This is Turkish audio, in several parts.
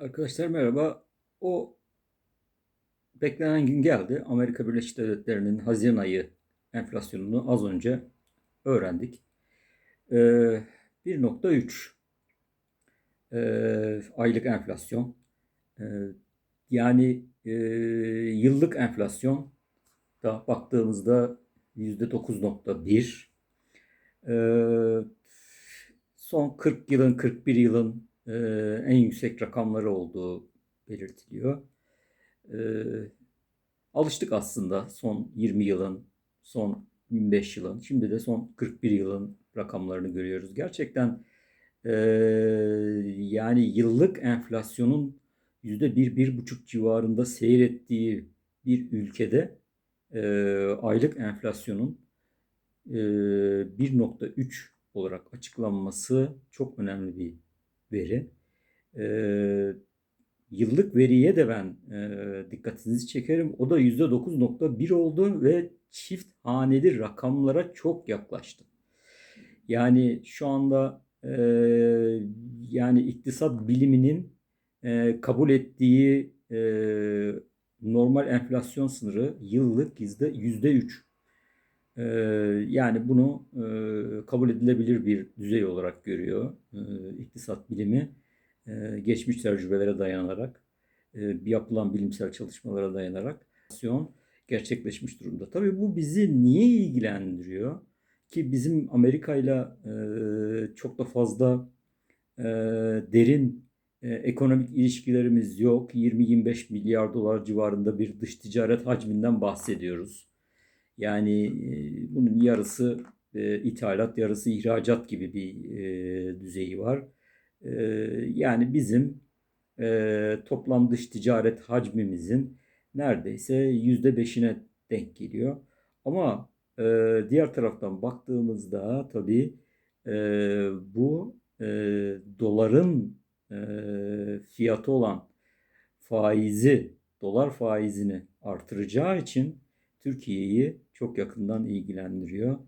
Arkadaşlar merhaba. O beklenen gün geldi. Amerika Birleşik Devletleri'nin Haziran ayı enflasyonunu az önce öğrendik. Ee, 1.3 ee, aylık enflasyon. Ee, yani e, yıllık enflasyon da baktığımızda %9.1. Ee, son 40 yılın 41 yılın e, en yüksek rakamları olduğu belirtiliyor. E, alıştık aslında son 20 yılın, son 25 yılın, şimdi de son 41 yılın rakamlarını görüyoruz. Gerçekten e, yani yıllık enflasyonun %1-1,5 civarında seyrettiği bir ülkede aylık enflasyonun e, 1.3 olarak açıklanması çok önemli bir veri. E, yıllık veriye de ben e, dikkatinizi çekerim. O da %9.1 oldu ve çift haneli rakamlara çok yaklaştı. Yani şu anda e, yani iktisat biliminin e, kabul ettiği e, normal enflasyon sınırı yıllık yüzde yüzde üç. E, yani bunu e, kabul edilebilir bir düzey olarak görüyor e, iktisat bilimi. E, geçmiş tecrübelere dayanarak, yapılan bilimsel çalışmalara dayanarak gerçekleşmiş durumda. Tabii bu bizi niye ilgilendiriyor? Ki bizim Amerika ile çok da fazla derin ekonomik ilişkilerimiz yok. 20-25 milyar dolar civarında bir dış ticaret hacminden bahsediyoruz. Yani e, bunun yarısı e, ithalat, yarısı ihracat gibi bir e, düzeyi var. E, yani bizim e, toplam dış ticaret hacmimizin neredeyse yüzde beşine denk geliyor. Ama e, diğer taraftan baktığımızda tabii e, bu e, doların e, fiyatı olan faizi, dolar faizini artıracağı için Türkiye'yi çok yakından ilgilendiriyor.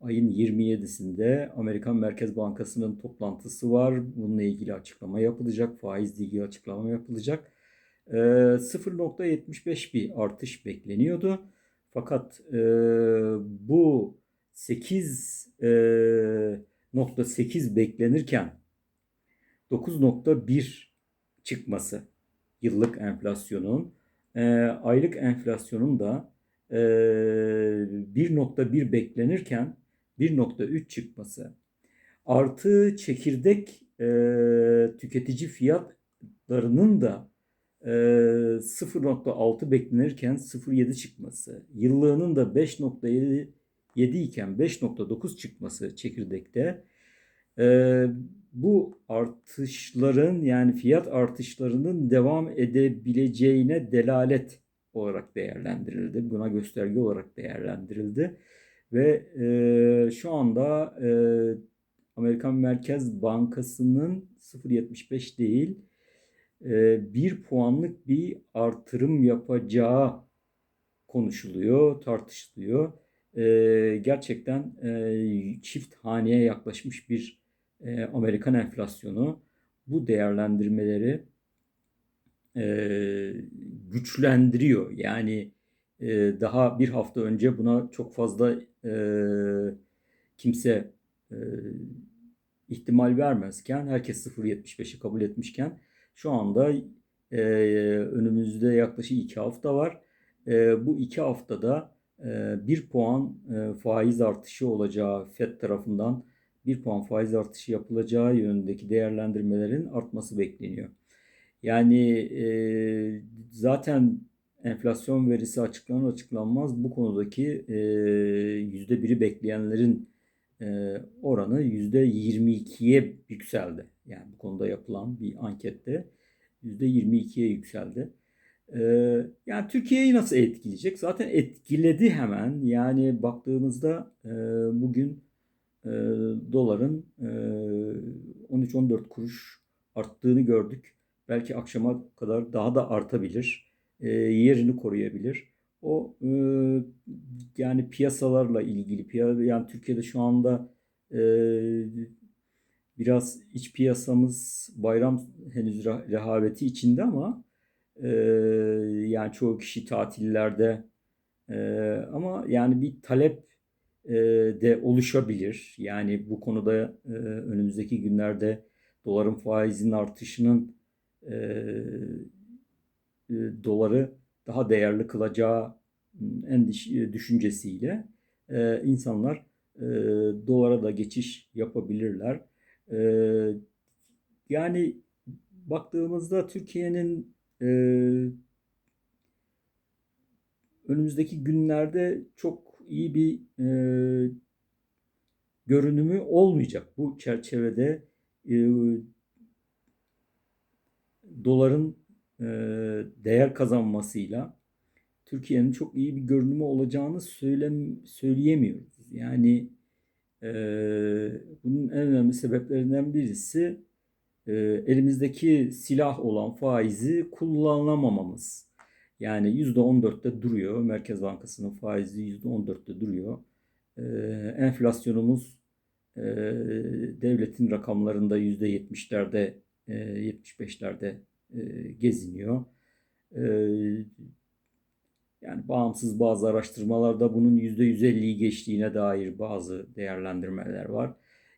Ayın 27'sinde Amerikan Merkez Bankası'nın toplantısı var. Bununla ilgili açıklama yapılacak. Faizle ilgili açıklama yapılacak. 0.75 bir artış bekleniyordu. Fakat e, bu 8.8 beklenirken 9.1 çıkması yıllık enflasyonun e, aylık enflasyonun da e, 1.1 beklenirken 1.3 çıkması. Artı çekirdek tüketici fiyatlarının da e, 0.6 beklenirken 0.7 çıkması. Yıllığının da 5.7 iken 5.9 çıkması çekirdekte. Bu artışların yani fiyat artışlarının devam edebileceğine delalet olarak değerlendirildi. Buna gösterge olarak değerlendirildi. Ve e, şu anda e, Amerikan Merkez Bankası'nın 0.75 değil e, bir puanlık bir artırım yapacağı konuşuluyor, tartışılıyor. E, gerçekten e, çift haneye yaklaşmış bir e, Amerikan enflasyonu bu değerlendirmeleri e, güçlendiriyor. Yani e, daha bir hafta önce buna çok fazla e, kimse e, ihtimal vermezken, herkes 0.75'i kabul etmişken şu anda e, önümüzde yaklaşık iki hafta var. E, bu iki haftada e, bir puan e, faiz artışı olacağı FED tarafından 1 puan faiz artışı yapılacağı yönündeki değerlendirmelerin artması bekleniyor. Yani e, zaten enflasyon verisi açıklanır açıklanmaz bu konudaki e, yüzde biri bekleyenlerin e, oranı yüzde 22'ye yükseldi. Yani bu konuda yapılan bir ankette yüzde 22'ye yükseldi. E, yani Türkiye'yi nasıl etkileyecek? Zaten etkiledi hemen. Yani baktığımızda e, bugün e, doların e, 13-14 kuruş arttığını gördük. Belki akşama kadar daha da artabilir. E, yerini koruyabilir. O e, yani piyasalarla ilgili, yani Türkiye'de şu anda e, biraz iç piyasamız bayram henüz re- rehaveti içinde ama e, yani çoğu kişi tatillerde e, ama yani bir talep e, de oluşabilir. Yani bu konuda e, önümüzdeki günlerde doların faizinin artışının e, e, doları daha değerli kılacağı endiş e, düşüncesiyle e, insanlar e, dolara da geçiş yapabilirler. E, yani baktığımızda Türkiye'nin e, önümüzdeki günlerde çok iyi bir e, görünümü olmayacak. Bu çerçevede e, doların e, değer kazanmasıyla Türkiye'nin çok iyi bir görünümü olacağını söylem söyleyemiyoruz. Yani e, bunun en önemli sebeplerinden birisi e, elimizdeki silah olan faizi kullanamamamız. Yani %14'te duruyor. Merkez Bankası'nın faizi %14'te duruyor. E, enflasyonumuz e, devletin rakamlarında %70'lerde, e, 75'lerde e, geziniyor. E, yani bağımsız bazı araştırmalarda bunun %150'yi geçtiğine dair bazı değerlendirmeler var.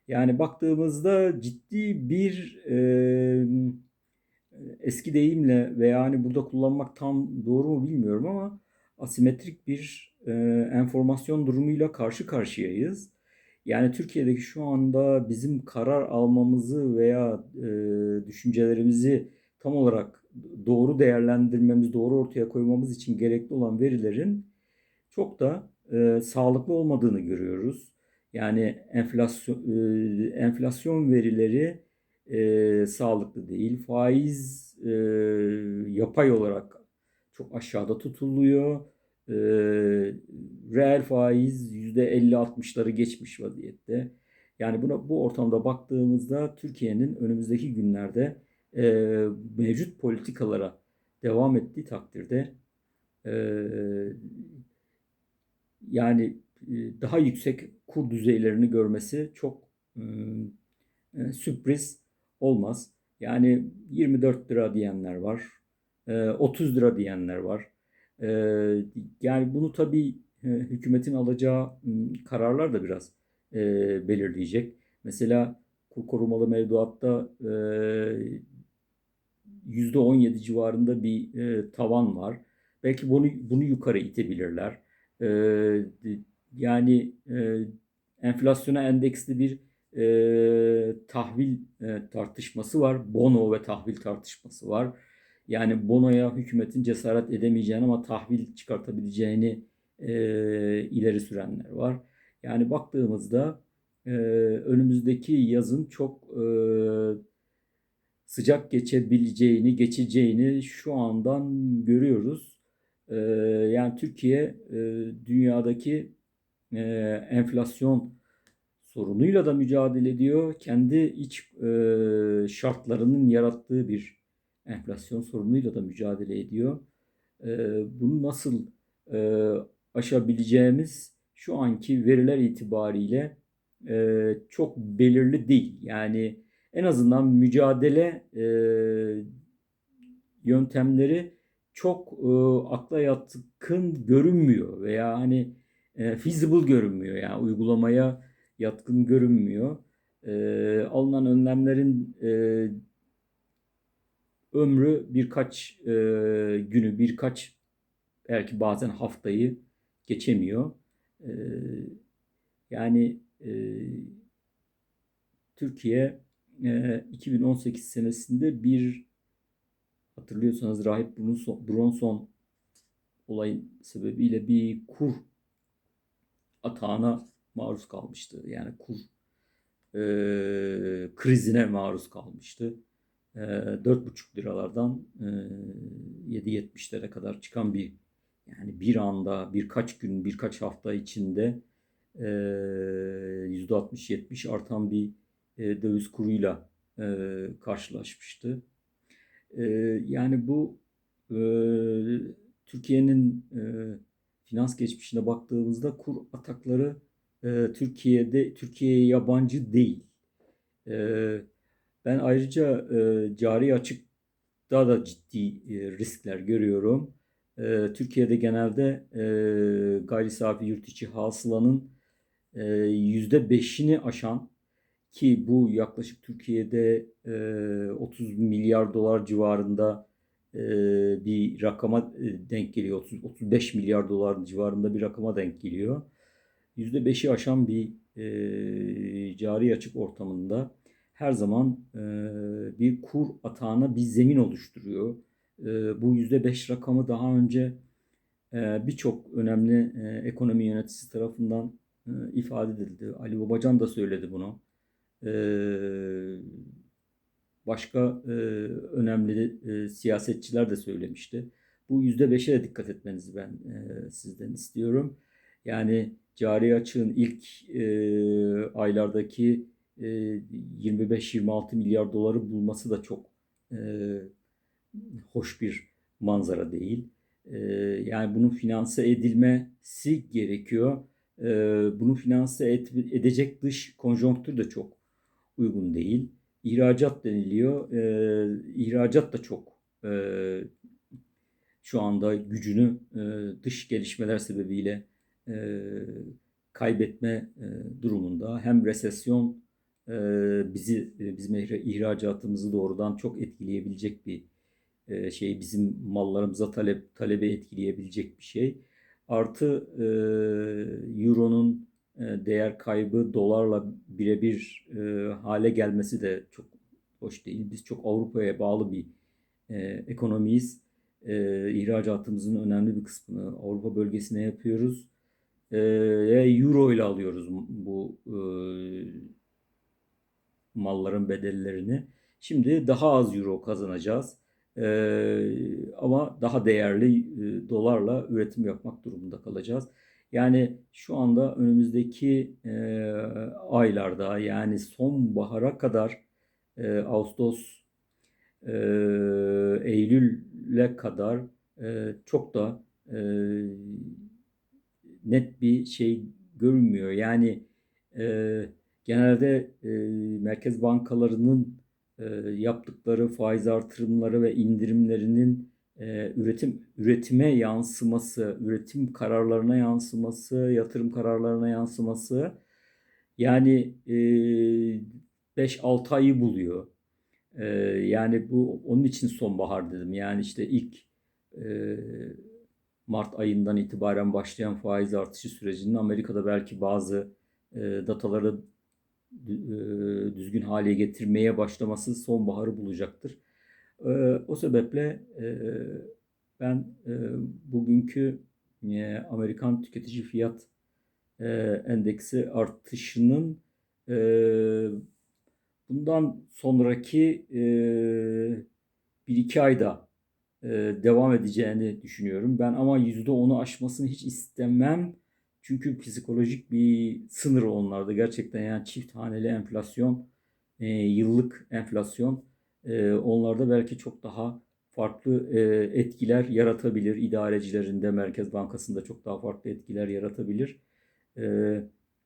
Yani baktığımızda ciddi bir e, eski deyimle veya hani burada kullanmak tam doğru mu bilmiyorum ama asimetrik bir e, enformasyon durumuyla karşı karşıyayız. Yani Türkiye'deki şu anda bizim karar almamızı veya e, düşüncelerimizi tam olarak doğru değerlendirmemiz, doğru ortaya koymamız için gerekli olan verilerin çok da e, sağlıklı olmadığını görüyoruz. Yani enflasyon e, enflasyon verileri e, sağlıklı değil. Faiz e, yapay olarak çok aşağıda tutuluyor. E, reel faiz %50-60'ları geçmiş vaziyette. Yani buna bu ortamda baktığımızda Türkiye'nin önümüzdeki günlerde e, mevcut politikalara devam ettiği takdirde e, yani e, daha yüksek kur düzeylerini görmesi çok e, sürpriz olmaz. Yani 24 lira diyenler var, e, 30 lira diyenler var. E, yani bunu tabii e, hükümetin alacağı kararlar da biraz e, belirleyecek. Mesela kur korumalı mevduatta e, %17 civarında bir e, tavan var. Belki bunu bunu yukarı itebilirler. Yani enflasyona endeksli bir tahvil tartışması var. Bono ve tahvil tartışması var. Yani bonoya hükümetin cesaret edemeyeceğini ama tahvil çıkartabileceğini e, ileri sürenler var. Yani baktığımızda e, önümüzdeki yazın çok e, sıcak geçebileceğini, geçeceğini şu andan görüyoruz. Ee, yani Türkiye e, dünyadaki e, enflasyon sorunuyla da mücadele ediyor. Kendi iç e, şartlarının yarattığı bir enflasyon sorunuyla da mücadele ediyor. Bunu nasıl aşabileceğimiz şu anki veriler itibariyle çok belirli değil. Yani en azından mücadele e, yöntemleri çok e, akla yatkın görünmüyor veya hani e, feasible görünmüyor yani uygulamaya yatkın görünmüyor. E, alınan önlemlerin e, ömrü birkaç e, günü, birkaç belki bazen haftayı geçemiyor. E, yani e, Türkiye 2018 senesinde bir hatırlıyorsanız Rahip Bronson olayın sebebiyle bir kur atağına maruz kalmıştı. Yani kur e, krizine maruz kalmıştı. E, 4,5 liralardan e, 7.70'lere kadar çıkan bir yani bir anda birkaç gün birkaç hafta içinde e, %60-70 artan bir döviz kuruyla karşılaşmıştı. Yani bu Türkiye'nin finans geçmişine baktığımızda kur atakları Türkiye'de Türkiye'ye yabancı değil. Ben ayrıca e, cari açıkta da ciddi e, riskler görüyorum. Ee, Türkiye'de genelde e, gayri safi yurt içi hasılanın e, yüzde beşini aşan ki bu yaklaşık Türkiye'de e, 30 milyar dolar civarında e, bir rakama e, denk geliyor. 30, 35 milyar dolar civarında bir rakama denk geliyor. %5'i aşan bir e, cari açık ortamında her zaman e, bir kur atağına bir zemin oluşturuyor. E, bu %5 rakamı daha önce e, birçok önemli e, ekonomi yöneticisi tarafından e, ifade edildi. Ali Babacan da söyledi bunu. E, başka e, önemli e, siyasetçiler de söylemişti. Bu %5'e de dikkat etmenizi ben e, sizden istiyorum. Yani cari açığın ilk e, aylardaki 25-26 milyar doları bulması da çok e, hoş bir manzara değil. E, yani bunun finanse edilmesi gerekiyor. E, bunu finanse edecek dış konjonktür de çok uygun değil. İhracat deniliyor. İhracat da çok e, şu anda gücünü e, dış gelişmeler sebebiyle kaybetme durumunda. Hem resesyon bizi e, bizim ihracatımızı doğrudan çok etkileyebilecek bir e, şey, bizim mallarımıza talep talebe etkileyebilecek bir şey. Artı e, Euro'nun e, değer kaybı dolarla birebir e, hale gelmesi de çok hoş değil. Biz çok Avrupa'ya bağlı bir e, ekonomiyiz. E, ihracatımızın önemli bir kısmını Avrupa bölgesine yapıyoruz e, euro ile alıyoruz bu e, malların bedellerini. Şimdi daha az euro kazanacağız. E, ama daha değerli e, dolarla üretim yapmak durumunda kalacağız. Yani şu anda önümüzdeki e, aylarda yani sonbahara kadar e, Ağustos, e, Eylül'e kadar e, çok da e, net bir şey görünmüyor. Yani e, genelde e, merkez bankalarının e, yaptıkları faiz artırımları ve indirimlerinin e, üretim üretime yansıması, üretim kararlarına yansıması, yatırım kararlarına yansıması yani e, 5-6 ayı buluyor. E, yani bu onun için sonbahar dedim. Yani işte ilk e, Mart ayından itibaren başlayan faiz artışı sürecinin Amerika'da belki bazı e, dataları düzgün hale getirmeye başlaması sonbaharı bulacaktır. E, o sebeple e, ben e, bugünkü e, Amerikan tüketici fiyat e, endeksi artışının e, bundan sonraki e, bir iki ayda e, devam edeceğini düşünüyorum. Ben ama %10'u aşmasını hiç istemem. Çünkü psikolojik bir sınır onlarda gerçekten yani çift haneli enflasyon, e, yıllık enflasyon e, onlarda belki çok daha farklı etkiler yaratabilir. İdarecilerinde, Merkez Bankası'nda çok daha farklı etkiler yaratabilir.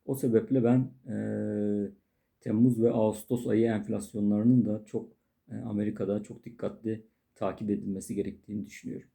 O sebeple ben Temmuz ve Ağustos ayı enflasyonlarının da çok Amerika'da çok dikkatli takip edilmesi gerektiğini düşünüyorum.